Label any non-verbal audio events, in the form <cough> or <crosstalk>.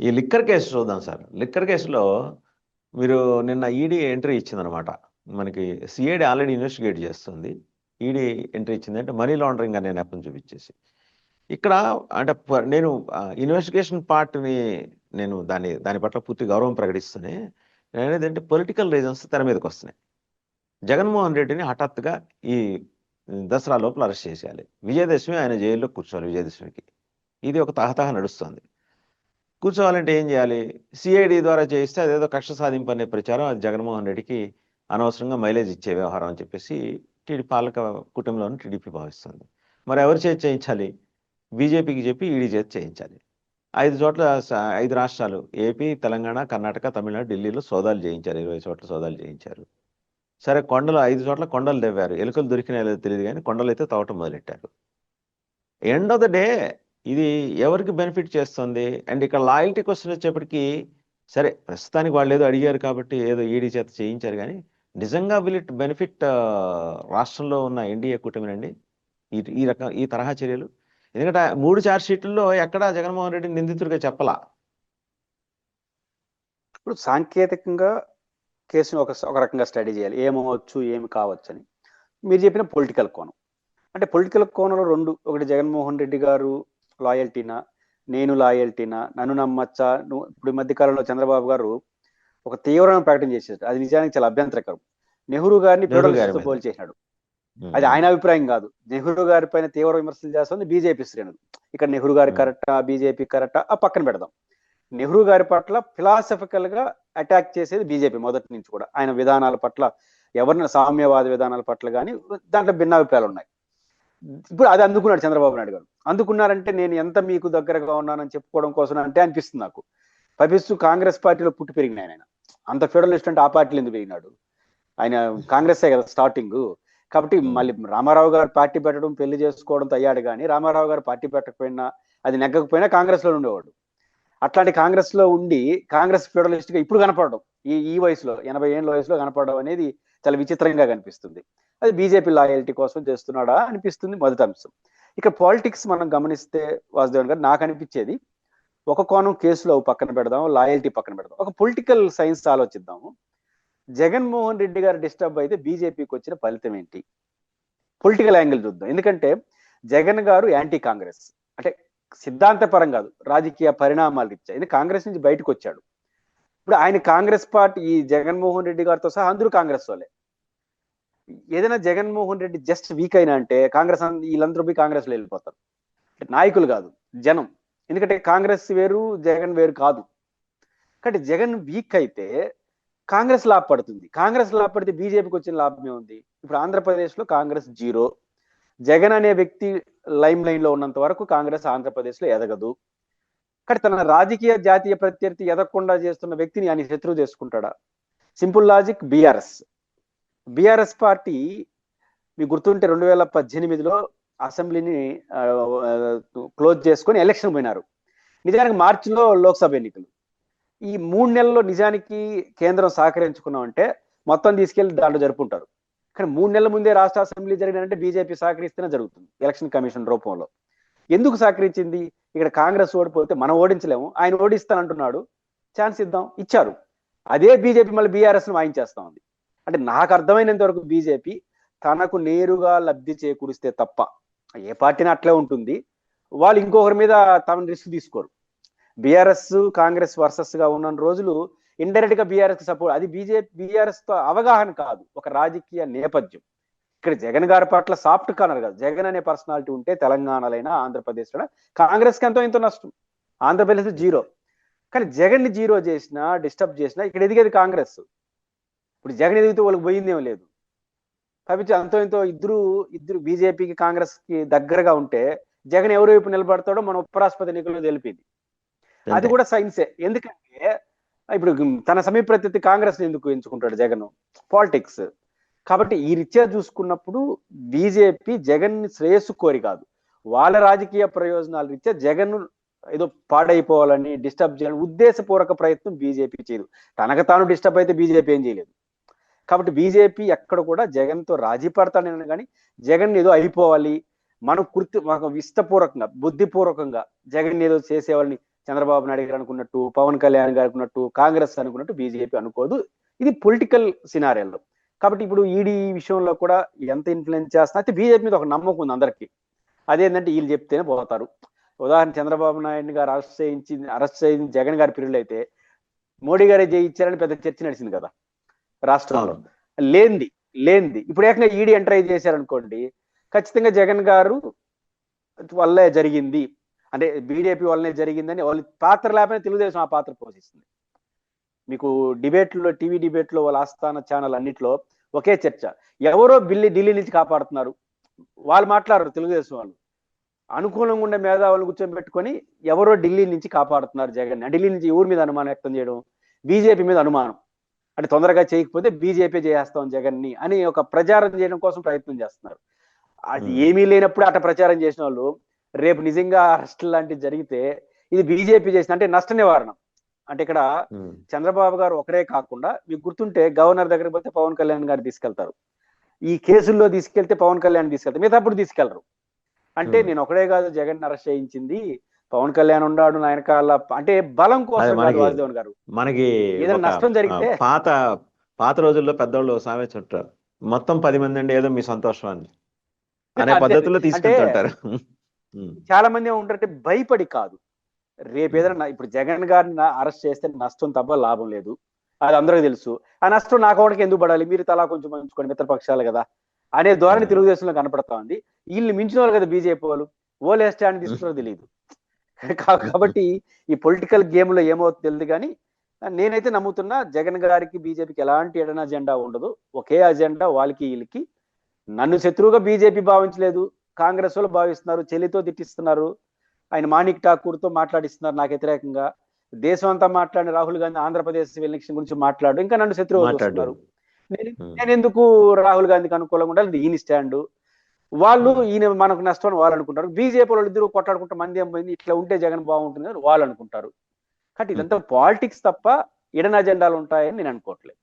ఈ liquor case చూద్దాం sir. Liquor కేసులో మీరు నిన్న ఈడీ ఎంట్రీ ఇచ్చిందనమాట మనకి సిఐడి ఆల్రెడీ ఇన్వెస్టిగేట్ చేస్తుంది. ఈడీ ఎంట్రీ ఇచ్చింది అంటే మనీ లాండరింగ్ అనే నెపం చూపించేసి. ఇక్కడ అంటే ప- నేను ఇన్వెస్టిగేషన్ పార్ట్ని నేను దాని దాని పట్ల పూర్తి గౌరవం ప్రకటిస్తూనే నేను అనేది అంటే పొలిటికల్ రీజన్స్ తెర మీదకి వస్తున్నాయి. జగన్మోహన్ రెడ్డిని హఠాత్తుగా ఈ దసరా లోపల అరెస్ట్ చేసేయాలి. విజయదశమి ఆయన జైల్లో కూర్చోవాలి విజయదశమికి. ఇది ఒక తహతహ నడుస్తుంది. కూర్చోవాలంటే ఏం చేయాలి? సిఐడి ద్వారా చేయిస్తే అదేదో కక్ష సాధింపు అనే ప్రచారం అది జగన్మోహన్ రెడ్డికి అనవసరంగా మైలేజ్ ఇచ్చే వ్యవహారం అని చెప్పేసి టీడీ పాలక కుటుంబంలోని టీడీపీ భావిస్తుంది. మరి ఎవరి చేతి చేయించాలి? బీజేపీకి చెప్పి ఈడీ చేతి చేయించాలి. ఐదు చోట్ల ఐదు రాష్ట్రాలు ఏపీ తెలంగాణ కర్ణాటక తమిళనాడు ఢిల్లీలో సోదాలు చేయించారు. ఇరవై చోట్ల సోదాలు చేయించారు. సరే కొండలు ఐదు చోట్ల కొండలు దెవ్వారు ఎలుకలు దొరికినాయో తెలియదు కానీ కొండలు అయితే తవ్వటం మొదలెట్టారు. ఎండ్ ఆఫ్ ద డే ఇది ఎవరికి బెనిఫిట్ చేస్తుంది? అండ్ ఇక్కడ లాయల్టీ క్వశ్చన్ వచ్చేప్పటికి సరే ప్రస్తుతానికి వాళ్ళు ఏదో అడిగారు కాబట్టి ఏదో ఈడీ చేత చేయించారు కానీ నిజంగా విల్ ఇట్ బెనిఫిట్ రాష్ట్రంలో ఉన్న ఎన్డీఏ కూటమినండి? ఈ ఈ రకం ఈ తరహా చర్యలు? ఎందుకంటే మూడు చార్జ్ షీట్లలో ఎక్కడా జగన్మోహన్ రెడ్డి నిందితుడిగా చెప్పలా? ఇప్పుడు సాంకేతికంగా కేసును ఒక ఒక రకంగా స్టడీ చేయాలి. ఏమవచ్చు ఏమి కావచ్చు అని మీరు చెప్పిన పొలిటికల్ కోణం. అంటే పొలిటికల్ కోణంలో రెండు ఒకటి జగన్మోహన్ రెడ్డి గారు లాయల్టీనా? నేను లాయల్టీనా? నన్ను నమ్మచ్చా? నువ్వు ఇప్పుడు ఈ మధ్య కాలంలో చంద్రబాబు గారు ఒక తీవ్రమైన ప్రకటన చేశారు. అది నిజానికి చాలా అభ్యంతరకరం. నెహ్రూ గారిని నెహ్రూ ఫెడరల్ గారి తో మీద. పోల్చేసినాడు అది ఆయన అభిప్రాయం కాదు. నెహ్రూ గారి పైన తీవ్ర విమర్శలు చేస్తుంది బీజేపీ శ్రేణులు. ఇక్కడ నెహ్రూ గారి. కరెక్టా? బీజేపీ కరెక్టా? ఆ పక్కన పెడదాం. నెహ్రూ గారి పట్ల ఫిలాసఫికల్గా అటాక్ చేసేది బీజేపీ మొదటి నుంచి కూడా. ఆయన విధానాల పట్ల ఎవరిని సామ్యవాద విధానాల పట్ల కానీ దాంట్లో భిన్నాభిప్రాయాలు ఉన్నాయి. ఇప్పుడు అది అందుకున్నాడు చంద్రబాబు నాయుడు గారు. అందుకున్నారంటే నేను ఎంత మీకు దగ్గరగా ఉన్నానని చెప్పుకోవడం కోసం అంటే అనిపిస్తుంది నాకు. పపిస్తూ కాంగ్రెస్ పార్టీలో పుట్టి పెరిగిన ఆయన. అంత ఫెడరలిస్ట్ అంటే ఆ పార్టీలో ఎందుకు పెరిగినాడు? ఆయన కాంగ్రెస్ కదా స్టార్టింగ్. కాబట్టి మళ్ళీ రామారావు గారు పార్టీ పెట్టడం పెళ్ళి చేసుకోవడంతో అయ్యాడు కానీ రామారావు గారు పార్టీ పెట్టకపోయినా అది నెగ్గకపోయినా కాంగ్రెస్లో ఉండేవాడు. అట్లాంటి కాంగ్రెస్లో ఉండి కాంగ్రెస్ ఫెడరలిస్ట్గా ఇప్పుడు కనపడడం ఈ ఈ వయసులో ఎనభై ఏళ్ళ వయసులో కనపడడం అనేది చాలా విచిత్రంగా కనిపిస్తుంది. అది బీజేపీ లాయల్టీ కోసం చేస్తున్నాడా అనిపిస్తుంది మొదటి అంశం. ఇక పాలిటిక్స్ మనం గమనిస్తే వాసుదేవన్ గారు నాకు అనిపించేది ఒక కోణం కేసులో పక్కన పెడదాం లాయల్టీ పక్కన పెడదాం. ఒక పొలిటికల్ సైన్స్ ఆలోచిద్దాము. జగన్మోహన్ రెడ్డి గారు డిస్టర్బ్ అయితే బీజేపీకి వచ్చిన ఫలితం ఏంటి? పొలిటికల్ యాంగిల్ చూద్దాం. ఎందుకంటే జగన్ గారు యాంటీ కాంగ్రెస్. అంటే సిద్ధాంతపరం కాదు రాజకీయ పరిణామాలు ఇచ్చాయి. ఇది కాంగ్రెస్ నుంచి బయటకు వచ్చాడు. ఇప్పుడు ఆయన కాంగ్రెస్ పార్టీ ఈ జగన్మోహన్ రెడ్డి గారితో సహా అందరూ కాంగ్రెస్ వాళ్ళే. ఏదైనా జగన్మోహన్ రెడ్డి జస్ట్ వీక్ అయినా అంటే కాంగ్రెస్ వీళ్ళందరూ పోయి కాంగ్రెస్లో వెళ్ళిపోతారు. నాయకులు కాదు జనం. ఎందుకంటే కాంగ్రెస్ వేరు జగన్ వేరు కాదు. కాబట్టి జగన్ వీక్ అయితే కాంగ్రెస్ లాభపడుతుంది కాంగ్రెస్ లాభపడితే బీజేపీకి వచ్చిన లాభమే ఉంది ఇప్పుడు ఆంధ్రప్రదేశ్లో కాంగ్రెస్ జీరో. జగన్ అనే వ్యక్తి లైమ్ లైన్లో ఉన్నంత వరకు కాంగ్రెస్ ఆంధ్రప్రదేశ్లో ఎదగదు. కానీ తన రాజకీయ జాతీయ ప్రత్యర్థి ఎదగకుండా చేస్తున్న వ్యక్తిని ఆయన శత్రువు చేసుకుంటాడా? Simple logic BRS. BRS party మీకు గుర్తుంటే రెండు వేల పద్దెనిమిదిలో అసెంబ్లీని క్లోజ్ చేసుకొని ఎలక్షన్ పోయినారు. నిజానికి మార్చిలో లోక్సభ ఎన్నికలు. ఈ మూడు నెలల్లో నిజానికి కేంద్రం సహకరించుకున్నామంటే మొత్తం తీసుకెళ్ళి దాంట్లో జరుపుకుంటారు. కానీ మూడు నెలల ముందే రాష్ట్ర అసెంబ్లీ జరిగినంటే బీజేపీ సహకరిస్తేనే జరుగుతుంది ఎలక్షన్ కమిషన్ రూపంలో. ఎందుకు సహకరించింది? ఇక్కడ కాంగ్రెస్ ఓడిపోతే మనం ఓడించలేము ఆయన ఓడిస్తానంటున్నాడు. ఛాన్స్ ఇద్దాం ఇచ్చారు. అదే బీజేపీ మళ్ళీ బీఆర్ఎస్ను వాయించేస్తా ఉంది. అంటే నాకు అర్థమైనంత వరకు బీజేపీ తనకు నేరుగా లబ్ధి చేకూరిస్తే తప్ప ఏ పార్టీని అట్లే ఉంటుంది. వాళ్ళు ఇంకొకరి మీద తమ రిస్క్ తీసుకోరు. బీఆర్ఎస్ కాంగ్రెస్ వర్సెస్గా ఉన్న రోజులు ఇండైరెక్ట్గా బీఆర్ఎస్ సపోర్ట్ అది బీజేపీ బీఆర్ఎస్తో అవగాహన కాదు. ఒక రాజకీయ నేపథ్యం. ఇక్కడ జగన్ గారి పట్ల సాఫ్ట్ కార్నర్ కాదు. జగన్ అనే పర్సనాలిటీ ఉంటే తెలంగాణలైనా ఆంధ్రప్రదేశ్ కాంగ్రెస్కి ఎంతో ఇంతో నష్టం. ఆంధ్రప్రదేశ్ జీరో. కానీ జగన్ జీరో చేసినా డిస్టర్బ్ చేసినా ఇక్కడ ఎదిగేది కాంగ్రెస్. ఇప్పుడు జగన్ ఎదిగితే వాళ్ళకి పోయిందేం లేదు. కాబట్టి అంతో ఇంతో ఇద్దరు ఇద్దరు బీజేపీకి కాంగ్రెస్కి దగ్గరగా ఉంటే జగన్ ఎవరి వైపు నిలబడతాడో మన ఉపరాష్ట్రపతి ఎన్నికల్లో తెలిపింది. అది కూడా సైన్సే. ఎందుకంటే ఇప్పుడు తన సమీప ప్రత్యర్థి కాంగ్రెస్ ఎందుకు ఎంచుకుంటాడు జగన్? పాలిటిక్స్. కాబట్టి ఈ రీత్యా చూసుకున్నప్పుడు బీజేపీ జగన్ని శ్రేయస్సు కోరి కాదు. వాళ్ళ రాజకీయ ప్రయోజనాల రీత్యా జగన్ ఏదో పాడైపోవాలని డిస్టర్బ్ చేయాలని ఉద్దేశపూర్వక ప్రయత్నం బీజేపీ చేయదు. తనకు తాను డిస్టర్బ్ అయితే బీజేపీ ఏం చేయలేదు. కాబట్టి బీజేపీ ఎక్కడ కూడా జగన్తో రాజీ పడతానని కానీ జగన్ ఏదో అయిపోవాలి. మనం కృతి మనకు ఇష్టపూర్వకంగా బుద్ధిపూర్వకంగా జగన్ ఏదో చేసేవాళ్ళని చంద్రబాబు నాయుడు గారు అనుకున్నట్టు పవన్ కళ్యాణ్ గారు అనుకున్నట్టు కాంగ్రెస్ అనుకున్నట్టు బీజేపీ అనుకోదు. ఇది పొలిటికల్ సినారియోలో. కాబట్టి ఇప్పుడు ఈడీ విషయంలో కూడా ఎంత ఇన్ఫ్లుయెన్స్ చేస్తున్నా అయితే బీజేపీ మీద ఒక నమ్మకం ఉంది అందరికీ. అదేంటంటే వీళ్ళు చెప్తేనే పోతారు. ఉదాహరణ చంద్రబాబు నాయుడు గారు అరెస్ట్ చేయించి అరెస్ట్ చేయించి జగన్ గారి పీరియడ్ అయితే మోడీ గారే జయించారని పెద్ద చర్చ నడిచింది కదా. రాష్ట్రంలో. లేనిది లేనిది. ఇప్పుడు ఏకంగా ఈడీ ఎంటర్ అయి చేశారనుకోండి ఖచ్చితంగా జగన్ గారు వల్లే జరిగింది. అంటే బీజేపీ వల్లనే జరిగిందని వాళ్ళ పాత్ర లేకపోయినా తెలుగుదేశం ఆ పాత్ర పోషిస్తుంది. మీకు డిబేట్లో టీవీ డిబేట్లో వాళ్ళ ఆస్థాన ఛానల్ అన్నిట్లో ఒకే చర్చ. ఎవరో బిల్లి ఢిల్లీ నుంచి కాపాడుతున్నారు. వాళ్ళు మాట్లాడరు తెలుగుదేశం వాళ్ళు. అనుకూలంగా ఉండే మేధావులను కూర్చోబెట్టుకొని ఎవరో ఢిల్లీ నుంచి కాపాడుతున్నారు జగన్. ఢిల్లీ నుంచి ఊరి మీద అనుమానం వ్యక్తం చేయడం? బీజేపీ మీద అనుమానం. అంటే తొందరగా చేయకపోతే బీజేపీ చేస్తాం జగన్ని అని ఒక ప్రచారం చేయడం కోసం ప్రయత్నం చేస్తున్నారు అది. ఏమీ లేనప్పుడు అట్ట ప్రచారం చేసిన వాళ్ళు రేపు నిజంగా అరెస్ట్ లాంటివి జరిగితే ఇది బీజేపీ చేసిన అంటే నష్ట నివారణ అంటే ఇక్కడ. చంద్రబాబు గారు ఒకరే కాకుండా మీకు గుర్తుంటే గవర్నర్ దగ్గరికి పోతే పవన్ కళ్యాణ్ గారు తీసుకెళ్తారు ఈ కేసుల్లో తీసుకెళ్తే పవన్ కళ్యాణ్ తీసుకెళ్తారు మిగతా అప్పుడు తీసుకెళ్ళరు అంటే. నేను ఒకడే కాదు జగన్ అరెస్ట్ చేయించింది పవన్ కళ్యాణ్ ఉన్నాడు నా వెనకాల అంటే బలం కోసం వాసుదేవన్ గారు. మనకి ఏదైనా నష్టం జరిగితే పాత పాత రోజుల్లో పెద్దోళ్ళు సామెత ఉంటారు. మొత్తం పది మంది అండి ఏదో మీ సంతోషం అని. అనే. పద్ధతిలో తీసుకుంటుంటారు. చాలా మంది ఏమంటారంటే భయపడి కాదు. రేపు ఏదైనా ఇప్పుడు జగన్ గారిని అరెస్ట్ చేస్తే నష్టం తప్ప లాభం లేదు. అది అందరికీ తెలుసు. ఆ నష్టం నాకు ఒకటికి ఎందుకు పడాలి? మీరు తలా కొంచెం పంచుకోండి మిత్రపక్షాలు కదా అనే ధోరణి. తెలుగుదేశంలో కనపడతా ఉంది. వీళ్ళు మించిన వాళ్ళు కదా బీజేపీ వాళ్ళు. ఓలే స్టాండ్ తీసుకున్నారో తెలియదు <laughs> కాబట్టి ఈ పొలిటికల్ గేమ్లో ఏమవుతుందో తెలియదు కానీ నేనైతే నమ్ముతున్నా జగన్ గారికి బీజేపీకి ఎలాంటి ఎడన అజెండా ఉండదు. ఒకే అజెండా వాళ్ళకి వీళ్ళకి. నన్ను శత్రువుగా బీజేపీ భావించలేదు. కాంగ్రెస్ వాళ్ళు భావిస్తున్నారు. చెల్లితో తిట్టిస్తున్నారు. ఆయన మాణిక్ ఠాకూర్తో మాట్లాడిస్తున్నారు నాకు వ్యతిరేకంగా. దేశం అంతా మాట్లాడిన రాహుల్ గాంధీ ఆంధ్రప్రదేశ్ ఎలక్షన్ గురించి మాట్లాడు. ఇంకా నన్ను శత్రువు మాట్లాడు. నేను ఎందుకు రాహుల్ గాంధీకి అనుకూలంగా ఉండాలి? ఈయన స్టాండ్. వాళ్ళు ఈయన మనకు నష్టం అని వాళ్ళు అనుకుంటారు. బీజేపీ వాళ్ళు ఇద్దరు కొట్లాడుకుంటే మంది ఏం పోయింది? ఇట్లా ఉంటే జగన్ బాగుంటుంది అని వాళ్ళు అనుకుంటారు. కాబట్టి ఇదంతా పాలిటిక్స్ తప్ప ఇడన అజెండాలు ఉంటాయని నేను అనుకోవట్లేదు.